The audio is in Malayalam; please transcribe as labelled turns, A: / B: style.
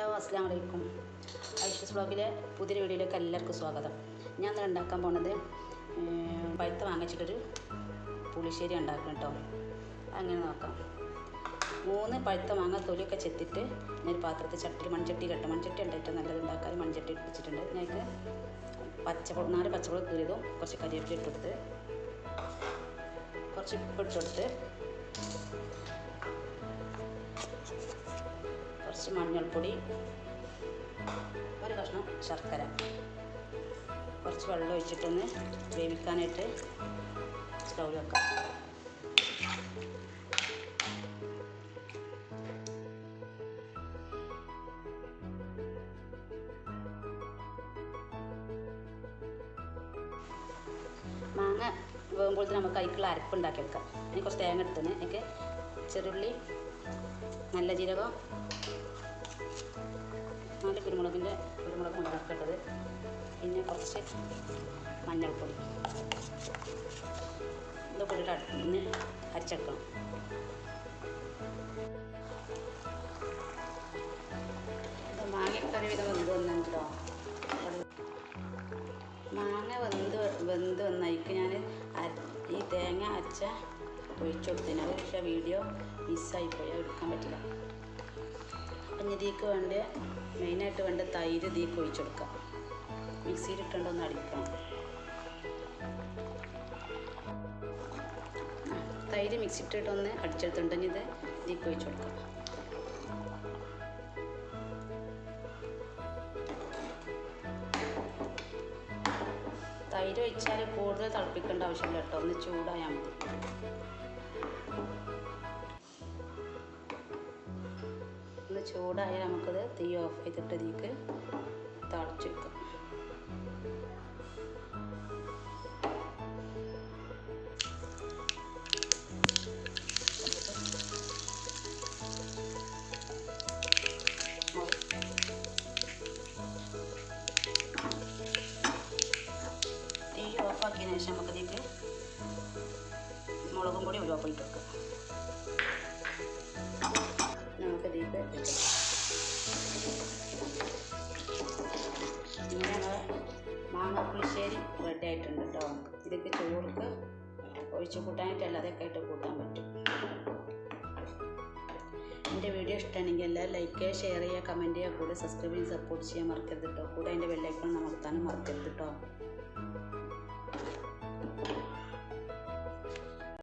A: ഹലോ അസ്സാം വലൈക്കും ഐഷസ് ബ്ലോഗിലെ പുതിയ വീഡിയോയിലേക്ക് എല്ലാവർക്കും സ്വാഗതം. ഞാൻ ഇന്ന് ഉണ്ടാക്കാൻ പോണത് പഴുത്ത വാങ്ങിച്ചിട്ടൊരു പുളിശ്ശേരി ഉണ്ടാക്കണം കേട്ടോ അങ്ങനെ നോക്കാം. മൂന്ന് പഴുത്ത മാങ്ങ തൊലിയൊക്കെ ചെത്തിട്ട് ഞാൻ പാത്രത്തിൽ ചട്ടി മൺചട്ടി കെട്ടും. മൺചട്ടി ഉണ്ടായിട്ട് നല്ലത് ഉണ്ടാക്കാൻ. മൺചട്ടി ഇട്ടിട്ടുണ്ട്. ഞങ്ങൾക്ക് പച്ചമുളക് നാല് പച്ചമുളക് കീറിയതും കുറച്ച് കരിവേപ്പില ഇട്ടെടുത്ത് കുറച്ച് ഉപ്പ് ഇട്ടെടുത്ത് കുറച്ച് മഞ്ഞൾപ്പൊടി ഒരു കഷ്ണം ശർക്കര. കുറച്ച് വെള്ളം ഒഴിച്ചിട്ടൊന്ന് വേവിക്കാനായിട്ട് സ്റ്റൗവിൽ വെക്കാം. മാങ്ങ വേകുമ്പോഴത്തേന് നമുക്ക് അതിക്കുള്ള അരപ്പ് ഉണ്ടാക്കിയെടുക്കാം. അതിന് കുറച്ച് തേങ്ങ എടുത്തിന് എനിക്ക് ചെറുള്ളി നല്ല ജീരകം. നാല് കുരുമുളകിന്റെ കുരുമുളക് മുളകിട്ടത് പിന്നെ കുറച്ച് മഞ്ഞൾപ്പൊടി. ഇത് കൂടിയിട്ട് അടുപ്പിന്ന് അരച്ചെടുക്കണം. ഇത് മാങ്ങ വെന്ത് വെന്ത് വന്നതിക്ക് ഞാൻ ഈ തേങ്ങ അരച്ച ഒഴിച്ചു കൊടുത്തതിന് പക്ഷേ വീഡിയോ മിസ്സായിപ്പോയി എടുക്കാൻ പറ്റില്ല. അപ്പം ഇതിക്ക് വേണ്ട മെയിനായിട്ട് വേണ്ട തൈര് ഇതിക്ക് ഒഴിച്ചു കൊടുക്കാം മിക്സിയിലിട്ടുണ്ടൊന്ന് അടിക്കണം. തൈര് മിക്സി ഇട്ടിട്ടൊന്ന് അടിച്ചെടുത്തുണ്ടെങ്കിൽ ഇത് ഇതിക്ക് ഒഴിച്ചു കൊടുക്കാം തൈര് ഒഴിച്ചാൽ കൂടുതൽ തിളപ്പിക്കേണ്ട ആവശ്യമില്ല കേട്ടോ. ഒന്ന് ചൂടായാൽ മതി. ചൂടായാൽ നമുക്കത് തീ ഓഫ് ചെയ്തിട്ട് ഇതിലേക്ക് തിളച്ച് തീ ഓഫാക്കിയതിന് ശേഷം നമുക്കതിലേക്ക് മുളകും പൊടി ഒരു ഇട്ട് വെക്കാം. പിന്നെ ഞങ്ങൾ മാങ്ങ പുളിശ്ശേരി റെഡി ആയിട്ടുണ്ട് കേട്ടോ. ഇതൊക്കെ ചോറുക്ക് ഒഴിച്ച് കൂട്ടാനായിട്ട് അല്ലാതെയൊക്കെ ആയിട്ട് കൂട്ടാൻ പറ്റും. എന്റെ വീഡിയോ ഇഷ്ടമാണെങ്കിൽ എല്ലാവരും ലൈക്ക് ചെയ്യുക ഷെയർ ചെയ്യുക കമന്റ് ചെയ്യുക കൂടെ സബ്സ്ക്രൈബ് ചെയ്ത് സപ്പോർട്ട് ചെയ്യാൻ മറക്കരുത് കേട്ടോ. കൂടെ അതിന്റെ ബെല്ലൈക്കൺ അമർത്താനും മറക്കരുത് കേട്ടോ.